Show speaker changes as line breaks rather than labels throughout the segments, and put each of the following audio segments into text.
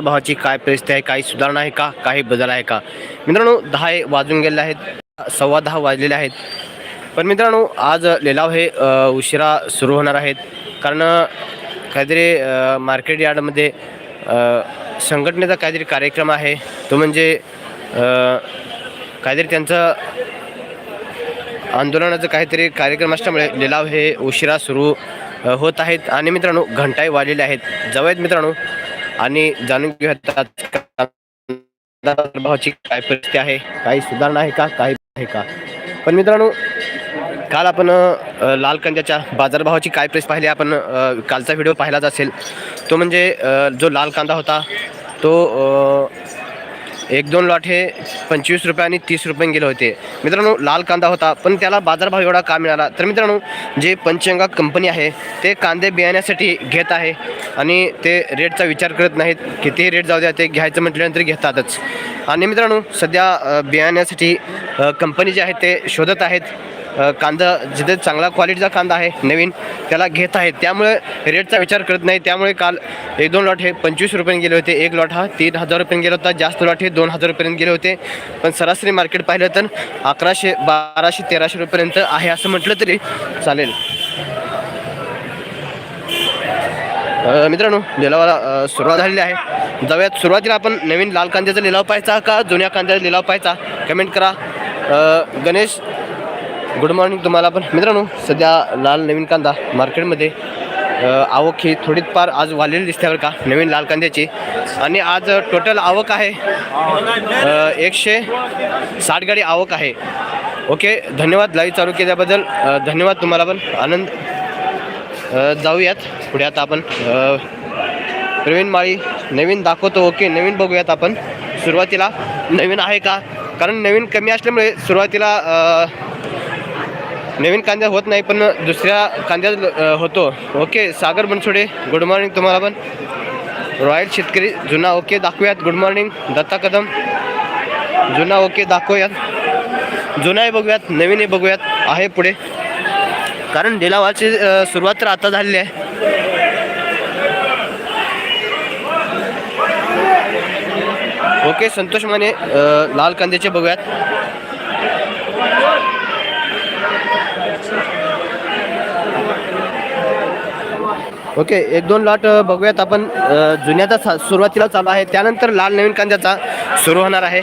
भावाची काय परिस्थिती आहे काही सुधारणा आहे का काही बदल आहे का? मित्रांनो दहा हे वाजून गेलेले आहेत सव्वा दहा वाजलेले आहेत. पण मित्रांनो आज लिलाव हे उशिरा सुरू होणार आहेत. कारण काहीतरी मार्केट यार्डमध्ये संघटनेचा काहीतरी कार्यक्रम आहे. तो म्हणजे काहीतरी त्यांचं आंदोलनाचं काहीतरी कार्यक्रम असल्यामुळे लिलाव हे उशिरा सुरू होत आहेत. आणि मित्रांनो घंटाही वाजलेले आहेत. जवळ आहेत मित्रांनो. आणि जाणून घेऊयात भावाची काय परिस्थिती आहे काही सुधारणा आहे का काही आहे का? पण मित्रांनो काल आपण लाल कांद्याच्या बाजारभावाची काय प्रेस पाहिली आपण कालचा व्हिडिओ पाहिलाच असेल. तो म्हणजे जो लाल कांदा होता तो एक दोन लॉट हे पंचवीस रुपये आणि तीस रुपये गेले होते. मित्रांनो लाल कांदा होता पण त्याला बाजारभाव एवढा का मिळाला? तर मित्रांनो जे पंचगंगा कंपनी आहे ते कांदे बियाण्यासाठी घेत आहे आणि ते रेटचा विचार करत नाहीत. कितीही रेट जाऊ द्या ते घ्यायचं म्हटल्यानंतर घेतातच. आणि मित्रांनो सध्या बियाण्यासाठी कंपनी जे आहेत ते शोधत आहेत. कांदा जिथे चांगला क्वालिटीचा कांदा आहे नवीन त्याला घेत आहेत. त्यामुळे रेटचा विचार करत नाही. त्यामुळे काल एक दोन लॉट हे पंचवीस रुपयाने गेले होते. एक लॉट हा तीन हजार रुपयाने गेला होता. जास्त लॉट हे दोन हजार रुपयापर्यंत गेले होते. पण सरासरी मार्केट पाहिलं तर अकराशे बाराशे तेराशे रुपयेपर्यंत आहे असं म्हटलं तरी चालेल. मित्रांनो लिलावाला सुरुवात झालेली आहे. जाऊयात. सुरुवातीला आपण नवीन लाल कांद्याचा लिलाव पाहायचा का? जुन्या कांद्याचा लिलाव पाहायचा? कमेंट करा. गणेश गुड मॉर्निंग तुम्हाला पण. मित्रांनो सध्या लाल नवीन कांदा मार्केटमध्ये आवक ही थोडीफार आज वाढलेली दिसते बरं का नवीन लाल कांद्याची. आणि आज टोटल आवक आहे एकशे साठ गाडी आवक आहे. ओके धन्यवाद लाईव्ह चालू केल्याबद्दल. धन्यवाद तुम्हाला पण. आनंद जाऊयात पुढे आता आपण. प्रवीण माळी नवीन दाखवतो. ओके नवीन बघूयात आपण. सुरुवातीला नवीन आहे का? कारण नवीन कमी असल्यामुळे सुरुवातीला नवीन कांद्या होत नाही पण दुसऱ्या कांद्यात होतो. Okay Sagar Bansode good morning तुम्हाला पण. रॉयल शेतकरी जुना okay दाखवूयात. Good morning Datta Kadam. जुना ओके दाखवूयात. जुनाही बघूयात नवीनही बघूयात आहे पुढे. कारण लिलावाची सुरुवात तर आता झालेली आहे. ओके संतोष माने लाल कांद्याचे बघूयात. ओके एक दोन लॉट बघूयात आपण जुन्याचा सा- सुरुवातीला चालू आहे त्यानंतर लाल नवीन कांद्याचा सुरू होणार आहे.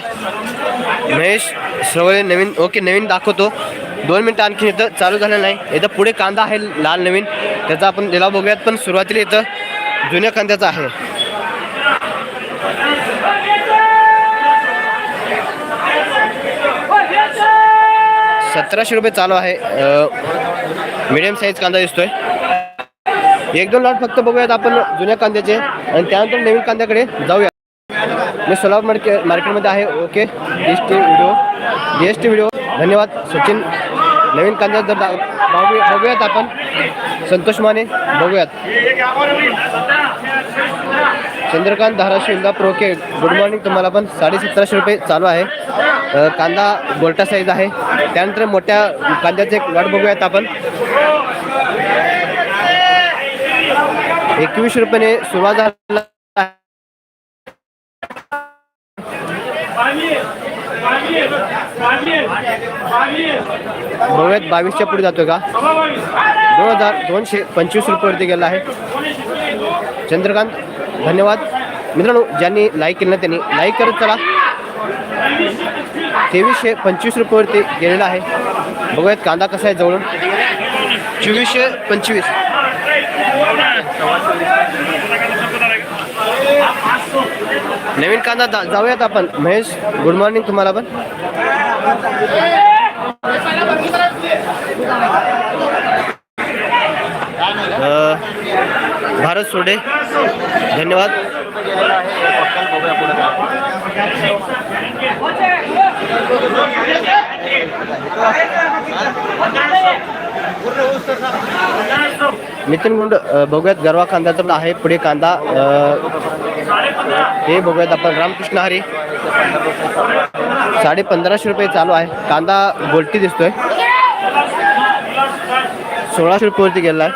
महेश श्रवळे नवीन ओके नवीन दाखवतो. दोन मिनटं आणखी इथं चालू झालं नाही. इथं पुढे कांदा आहे लाल नवीन. त्याचा आपण लिलाव बघूयात पण सुरुवातीला इथं जुन्या कांद्याचा आहे. सतराशे रुपये चालू आहे मिडियम साईज कांदा दिसतोय. एक दोन लॉट फक्त बघूयात आपण जुन्या कांद्याचे. आणि त्यानंतर नवीन कांद्याकडे जाऊया. मी सोलापूर मार्केट मार्केटमध्ये आहे. Okay. G S T video G S T video धन्यवाद सचिन. नवीन कांद्या जर दा- बघूया बघूयात आपण. संतोष माने बघूयात. Chandrakant Dharashiv Indapur. Okay. Good morning तुम्हाला पण साडेसतराशे रुपये चालू आहे. कांदा गोलटा साईज आहे. त्यानंतर मोठ्या कांद्याचे एक बघूयात आपण. एकवीस रुपयाने सुरुवात झाला बघूयात बावीसच्या पुढे जातोय का? दोन हजार दोनशे पंचवीस रुपयावरती गेला आहे. चंद्रकांत धन्यवाद. मित्रांनो ज्यांनी लाईक केलं त्यांनी लाईक करत चला. तेवीसशे पंचवीस रुपयावरती गेलेला आहे. बघूयात कांदा कसा आहे जवळून. चोवीसशे पंचवीस. नवीन कांदा जा- जाऊयात आपण. महेश गुड मॉर्निंग तुम्हाला पण. भारत सोडे. धन्यवाद. नितीन गुंड बघूयात गरवा कांद्याचा तर आहे. पुढे कांदा हे बघूयात आपण. रामकृष्ण हरी. साडे पंधराशे रुपये चालू आहे. कांदा गोलटी दिसतोय. सोळाशे रुपयेवरती गेला आहे.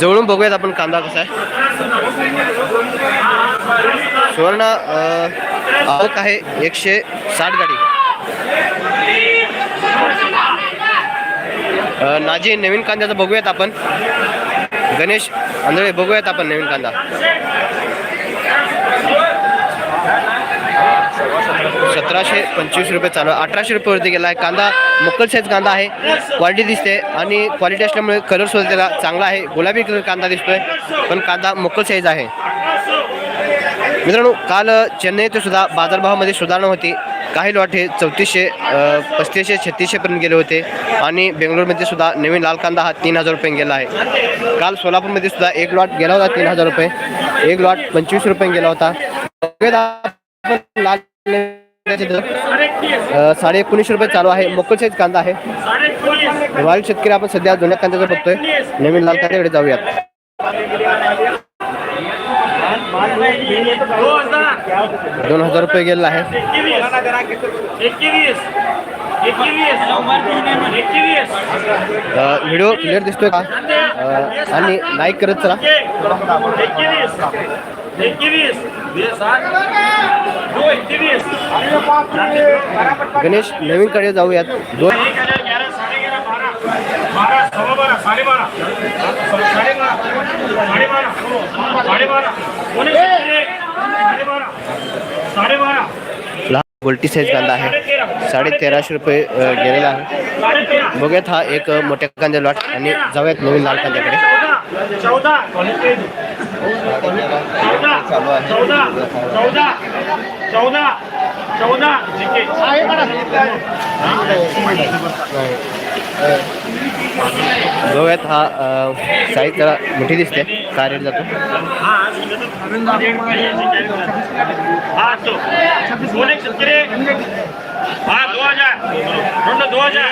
जवळून बघूयात आपण कांदा कसा आहे. सुवर्ण आवक आहे एकशे साठ गाडी. नाजी नवीन कांद्याचं बघूयात आपण. गणेश आंधळे बघूयात आपण नवीन कांदा. सतराशे पंचवीस रुपये चालू आहे. अठराशे रुपयेवरती गेला आहे. कांदा मोकल साईज कांदा आहे. क्वालिटी दिसते आणि क्वालिटी असल्यामुळे कलर सुद्धा त्याला चांगला आहे. गुलाबी कलर कांदा दिसतोय पण कांदा मोकल साईज आहे. मित्रांनो काल चेन्नई ते सुद्धा बाजारभावामध्ये सुधारणा होती. काही लॉट हे चौतीसशे पस्तीसशे छत्तीसशेपर्यंत गेले होते. आणि बेंगलोरमध्ये सुद्धा नवीन लाल कांदा हा तीन हजार रुपये गेला आहे. काल सोलापूरमध्ये सुद्धा एक लॉट गेला होता तीन हजार रुपये. एक लॉट पंचवीस रुपये गेला होता. लाल साडे एकोणीसशे रुपये चालू आहे. मोकल साईज कांदा आहे. रॉयल शेतकरी आपण सध्या जुन्या कांद्याचा बघतोय. नवीन लाल कांद्याकडे जाऊयात. दोन हजार रुपये गेलेला आहे. व्हिडिओ क्लिअर दिसतोय का? आणि लाईक करत चला.
हो.
गणेश नवीन कडे जाऊयात. दोन
बारह सवा बारह साढ़े बारह साढ़े बारह साढ़े बारह साढ़े बारह साढ़े बारह साढ़े बारह
लहान गोल्टी साईज कांदा आहे साडे तेराशे रुपये गेलेला आहे
साढ़े तेरह।
बघूयात हा एक मोठ्या कांद्या लॉट आणि जाऊयात नवीन लाल कांद्याकडे
चौदह चौदह चौदह चौदह। ठीक है
हा साईज जरा मोठी दिसते काय रेट जातो?
हाँ हाँ రెండు दो हजार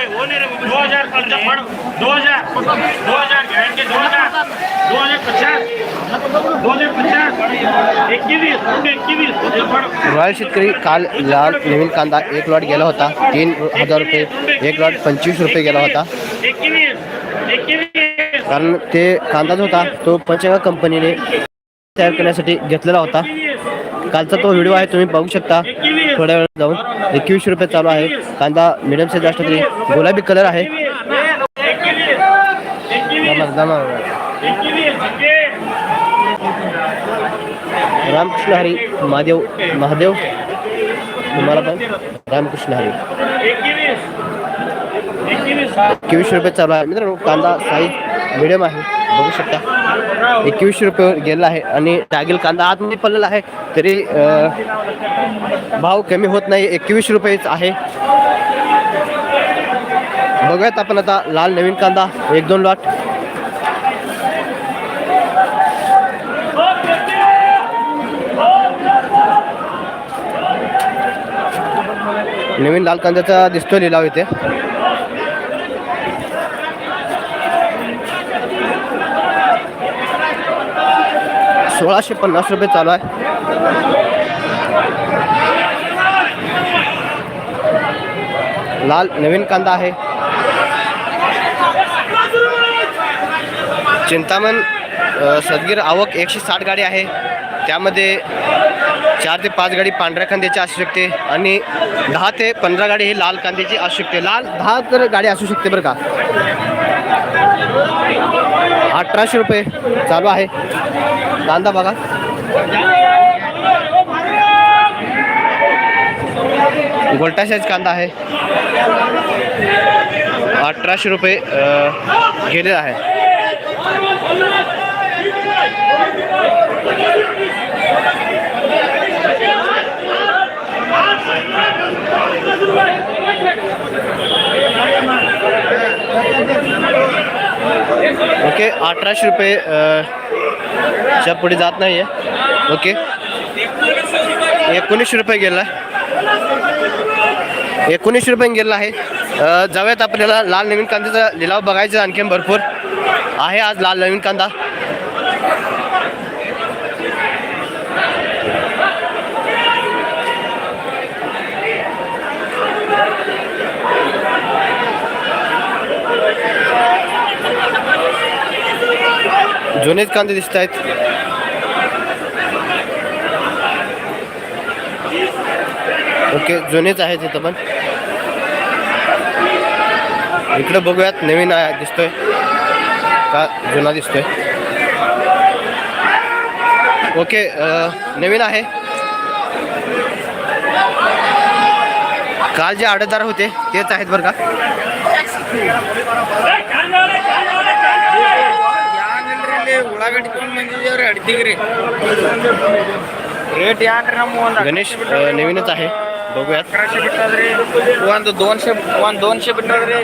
दो हजार पंचा पड़ दो हजार दो हजार गैरेंटी दो हजार दो हजार पचास दो हजार पचास एकवीस రెండు एकवीस पड़
रॉयल शेतकरी काल लाल नवीन कांदा एक लॉट गेला होता तीन हजार रुपये एक लॉट पंचवीस रुपये गेला होता
एकवीस एकवीस
कारण ते कांदा जो होता तो पंचगंगा कंपनीने तयार करण्यासाठी घेतलेला होता कालचा तो व्हिडिओ आहे तुम्ही बघू शकता थोड्या वेळ जाऊन एकवीसशे रुपये चालू आहे. कांदा मिडियम साईज असला तरी. गुलाबी कलर आहे. रामकृष्ण हरी महादेव महादेव. तुम्हाला पण. रामकृष्ण हरी. एकवीसशे रुपये चालू आहे. मित्रांनो कांदा साईज मिडियम आहे. बघू शकता. एकवीसशे रुपये गेलेला आहे. आणि टागेल कांदा आतमध्ये पडलेला आहे. तरी भाव कमी होत नाही एकवीस रुपयेच आहे. बघूयात आपण आता लाल नवीन कांदा एक दोन लॉट. नवीन लाल कांद्याचा दिसतोय लिलाव इथे. सोळाशे पन्नास रुपये चालू आहे. लाल नवीन कांदा आहे. चिंतामण सदगीर आवक एकशे साठ गाडी आहे. त्यामध्ये चार ते पाच गाडी पांढऱ्या कांद्याची असू शकते आणि दहा ते पंधरा गाडी ही लाल कांद्याची असू शकते. लाल दहा तर गाडी असू शकते बरं का. अठराशे रुपये चालू आहे. कांदा बघा. गोल्टा साईज कांदा आहे. अठराशे रुपये गेले आहे. ओके अठराशे रुपये च्या पुढे जात नाही आहे ओके. एकोणीसशे रुपये गेला एकोणीसशे रुपये गेलेला आहे. जाऊयात आपल्याला लाल नवीन कांद्याचा लिलाव बघायचा आणखीन भरपूर. आहे आज लाल नवीन कांदा. जुनेच कांदे दिसत आहेत. ओके जुनेच आहेत इथं पण. इकडे बघूयात नवीन दिसतोय. का जुना दिसतोय. ओके नवीन आहे. काल जे आडदार होते तेच आहेत बरं का? गणेश नवीनच आहे. बघूयात
ಅಕರಾಶೆ ಬಿಟ್ಟದ್ರಿ ಒಂದು ದೋನ್ಶೆ ಒಂದು ದೋನ್ಶೆ ಬಿಟ್ಟದ್ರಿ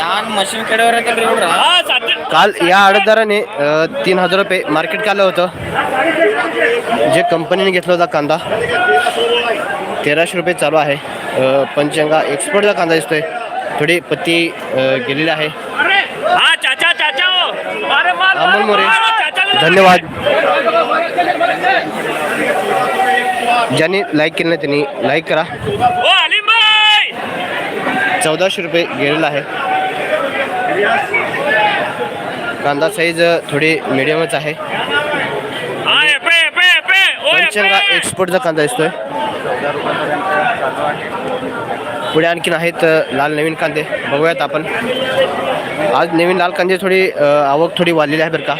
ಯಾನ್ ಮಷಿನ್ ಕಡೆಯವ್ರ ಐತಲ್ರಿ ಇವ್ರ
काल या आडतदाराने अ, तीन हजार रुपये मार्केट काढलं होतं जे कंपनीने घेतला होता कांदा तेराशे रुपये चालू आहे अ, पंचगंगा एक्सपोर्टचा कांदा दिसतोय थोडी पत्ती अ, गेलेली आहे
हा चाचा चाचा हो. अरे मार
अमोल मोरे
मार, चाचाला
धन्यवाद. ज्यांनी लाईक केलं नाही त्यांनी लाईक करा. चौदाशे रुपये गेलेला आहे. कांदा साईज थोडी मिडियमच आहे.
हा
पंचंगा एक्सपोर्टचा कांदा दिसतोय. पुढे आणखीन आहेत लाल नवीन कांदे. बघूयात आपण. आज नवीन लाल कांदे थोडी आवक थोडी वाढलेली आहे बरं का.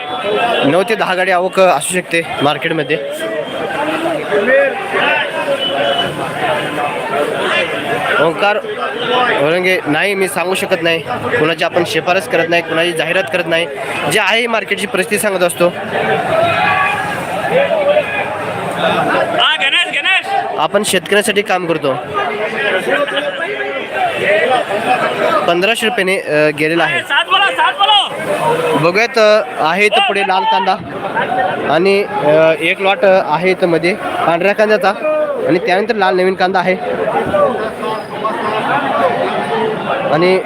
नऊ ते दहा गाडी आवक असू शकते मार्केटमध्ये. ओंकार औरंगे नाही मी सांगू शकत नाही. कुणाची आपण शिफारस करत नाही कुणाची जाहिरात करत नाही. जे आहे मार्केटची परिस्थिती सांगत असतो. आपण शेतकऱ्यासाठी काम करतो. पंधराशे रुपयाने गेलेला आहे. बघूयात आहे इथं पुढे लाल कांदा. आणि एक लॉट आहे इथं मध्ये पांढऱ्या कांद्याचा. आणि त्यानंतर लाल नवीन कांदा आहे. आणि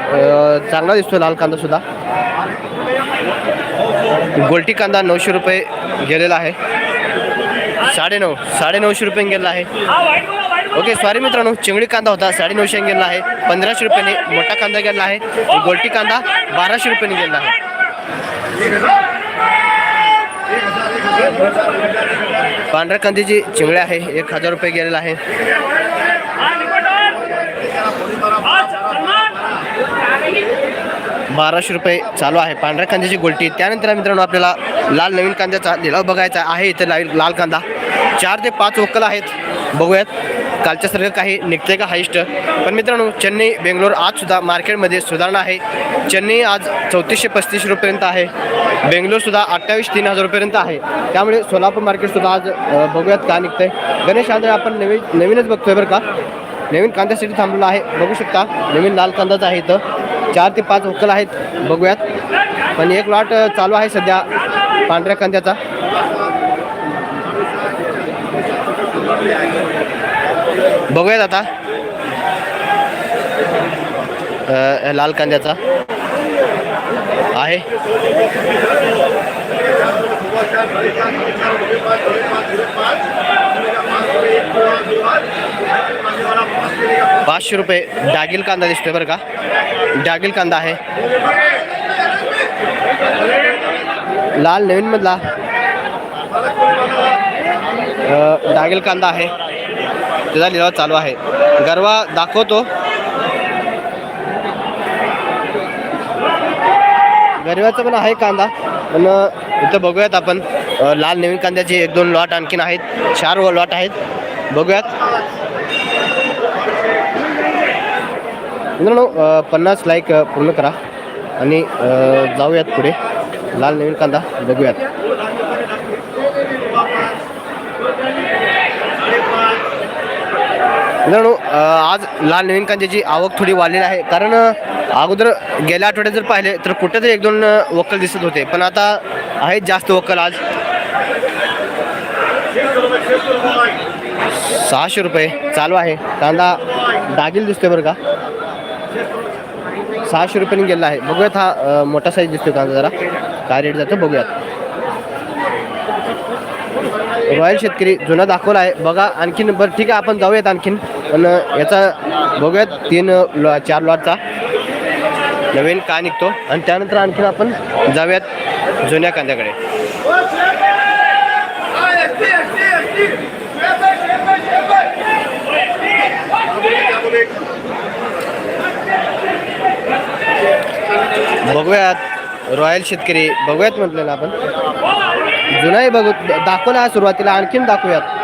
चांगला दिसतो लाल कांदा सुद्धा. गोल्टी कांदा नऊशे रुपये गेलेला आहे. साडेनऊ साडेनऊशे रुपये गेलेला आहे. ओके सॉरी मित्रांनो चिंगडी कांदा होता साडेनऊशे गेला आहे पंधराशे रुपयाने मोठा कांदा गेला आहे गोलटी गोल्टी कांदा बाराशे रुपयाने गेला आहे. पांढऱ्या कांद्याची चिंगडी आहे एक हजार रुपये गेलेला आहे. बाराशे रुपये चालू आहे पांढऱ्या कांद्याची गोल्टी. त्यानंतर मित्रांनो आपल्याला लाल नवीन कांद्याचा लिलाव बघायचा आहे इथे लाल कांदा. चार ते पाच वक्कल आहेत. बघूयात. कालच्या सारखं काही निघते का हाईस्ट? पण मित्रांनो चेन्नई बेंगलोर आजसुद्धा मार्केटमध्ये सुधारणा आहे. चेन्नई आज चौतीसशे पस्तीस रुपयेपर्यंत आहे. बेंगलोरसुद्धा अठ्ठावीस तीन हजार रुपयेपर्यंत आहे. त्यामुळे सोलापूर मार्केटसुद्धा आज बघूयात का निघतंय. गणेश आंधळे आपण नवीन नवीनच बघतोय बरं का. नवीन कांद्यासाठी थांबलेला आहे. बघू शकता नवीन लाल कांदाच आहे इथं. चार ते पाच वक्कल आहेत. बघूयात. पण एक लॉट चालू आहे सध्या पांढऱ्या कांद्याचा. बघूयात आता. लाल कांद्याचा. आहे. पाचशे रुपये. डागिल कांदा दिसतोय बरं का. डागिल कांदा आहे. लाल नवीन मधला. डागिल कांदा आहे. त्याचा लिलाव चालू आहे. गरवा दाखवतो. गरव्याचा पण आहे कांदा. पण इथं बघूयात आपण. लाल नवीन कांद्याचे एक दोन लॉट आणखीन आहेत. चार लॉट आहेत. बघूयात. मित्रांनो पन्नास लाईक पूर्ण करा. आणि जाऊयात पुढे. लाल नवीन कांदा बघूयात. मित्रांनो आज लाल नवीन कांद्याची आवक थोडी वाढलेली आहे. कारण अगोदर गेल्या आठवड्यात जर पाहिले तर कुठेतरी एक दोन वक्कल दिसत होते. पण आता आहेत जास्त वक्कल आज. सहाशे रुपये चालू आहे. कांदा डागील दिसतोय बरं का? सहाशे रुपयाने गेला आहे. बघूयात हा मोठा साईज दिसतोय कांदा जरा. काय रेट जातो बघूयात. रॉयल शेतकरी जुना दाखवला आहे. बघा आणखीन बरं ठीक आहे आपण जाऊयात आणखीन. पण याचा बघूयात तीन लॉ चार लॉटचा नवीन का निघतो? आणि त्यानंतर आणखीन आपण जाऊयात जुन्या कांद्याकडे. बघूयात रॉयल शेतकरी बघूयात म्हटलं ना आपण. जुनाही बघू दाखवला सुरुवातीला आणखीन दाखवूयात.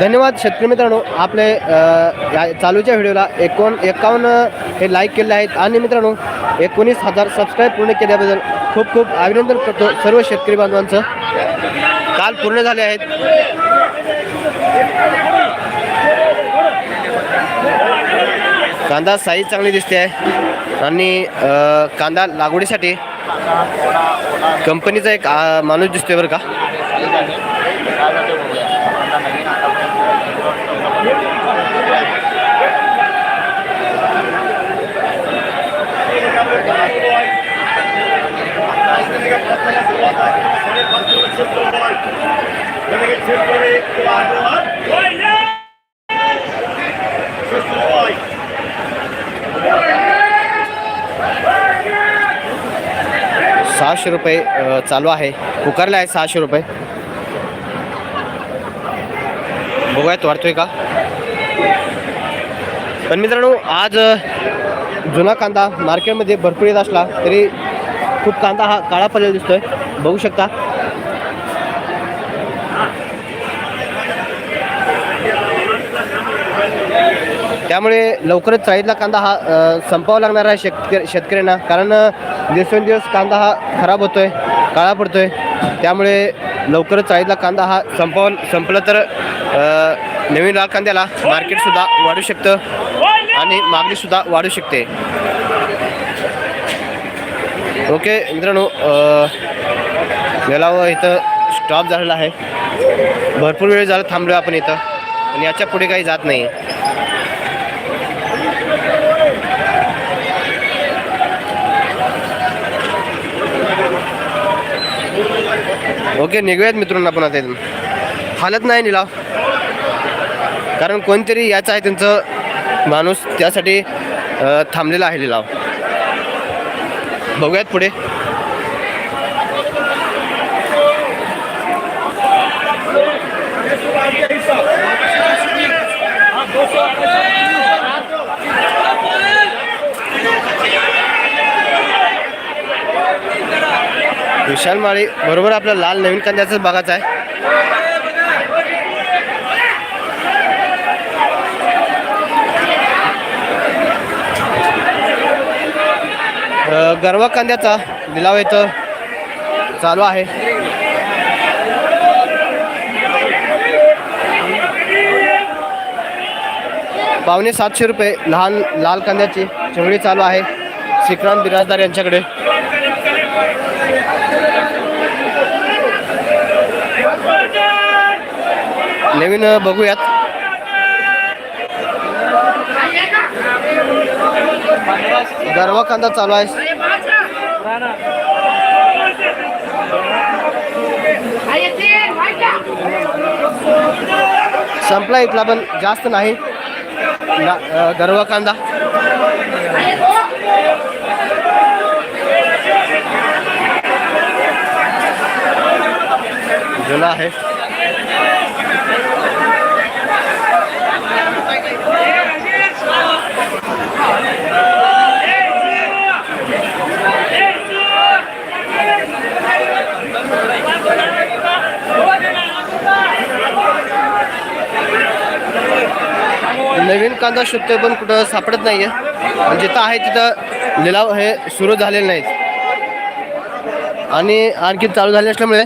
धन्यवाद शेतकरी मित्रांनो. आपले या चालूच्या व्हिडिओला एकोण एकावन्न हे लाईक केले आहेत. आणि मित्रांनो एकोणीस हजार सबस्क्राईब पूर्ण केल्याबद्दल खूप खूप अभिनंदन करतो सर्व शेतकरी बांधवांचं. काल पूर्ण झाले आहेत. कांदा साईज चांगली दिसते आहे. आणि कांदा लागवडीसाठी कंपनीचा एक माणूस दिसतोय बरं का? सहाशे रुपये चालू आहे. पुकारला आहे सहाशे रुपये. बघूयात वाढतोय का? पण मित्रांनो आज जुना कांदा मार्केटमध्ये भरपूर येत असला तरी खूप कांदा हा काळा पडलेला दिसतोय. बघू शकता. त्यामुळे लवकरच चाळीतला कांदा हा संपावा लागणार आहे शेतकरी शेतकऱ्यांना. कारण दिवसेंदिवस कांदा हा खराब होतोय काळा पडतोय. त्यामुळे लवकरच चाळीतला कांदा हा संपाव संपला तर नवीन लाल कांद्याला मार्केटसुद्धा वाढू शकतं आणि मागणीसुद्धा वाढू शकते. ओके मित्रांनो अ, इथं स्टॉप झालेला आहे. भरपूर वेळ झाला थांबलो आपण इथं. आणि याच्यापुढे काही जात नाही. ओके निघूयात मित्रांनो आपण आता इथून. हालत नाही निला कारण कोणतरी याचं आहे त्यांचं माणूस त्यासाठी थांबलेला आहे लिलाव बघूयात पुढे. विशाल माळी बरोबर आपला लाल नवीन कांद्याचाच बघायचा आहे. गरवा कांद्याचा लिलाव इथं चालू आहे. पावणे सातशे रुपये लहान लाल कांद्याची चिंगडी चालू आहे. श्रीकांत बिराजदार यांच्याकडे. नवीन बघूयात. गरवा कांदा चालू आहे. संपला इथला पण जास्त नाही. ना- गरवा कांदा. जुना आहे. नवीन कांदा शोधतोय पण कुठं सापडत नाही आणि जिथं आहे तिथं लिलाव हे सुरू झालेले नाहीत. आणि आणखी चालू झाले असल्यामुळे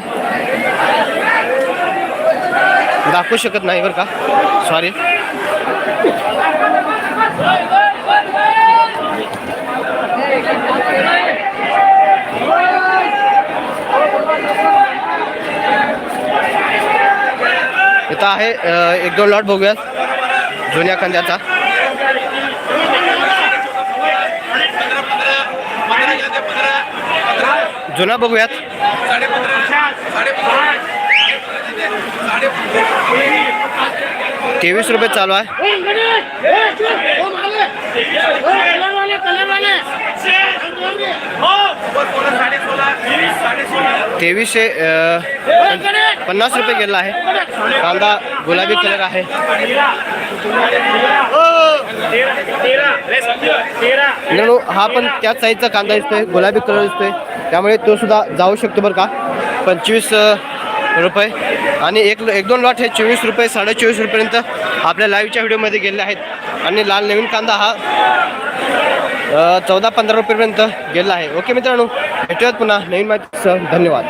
दाखवू शकत नाही बरं का. सॉरी इथं आहे एक दोन लॉट बघूयात. जुन्या कांद्याचा जुना बघूयात. तेवीस रुपये चालू आहे. तेवीसशे पन्नास रुपये गेला आहे. कांदा गुलाबी कलर आहे. मित्रांनो हा पण त्याच साईजचा कांदा दिसतोय गुलाबी कलर दिसतोय. त्यामुळे तो सुद्धा जाऊ शकतो बरं का. पंचवीस रुपये. आणि एक एक दोन लॉट हे चोवीस रुपये साडे चोवीस रुपयेपर्यंत आपल्या लाईव्हच्या व्हिडिओमध्ये गेले आहेत. आणि लाल नवीन कांदा हा चौदा पंधरा रुपयेपर्यंत गेला आहे. ओके मित्रांनो भेटूयात पुन्हा. नवीन माहितीसह धन्यवाद.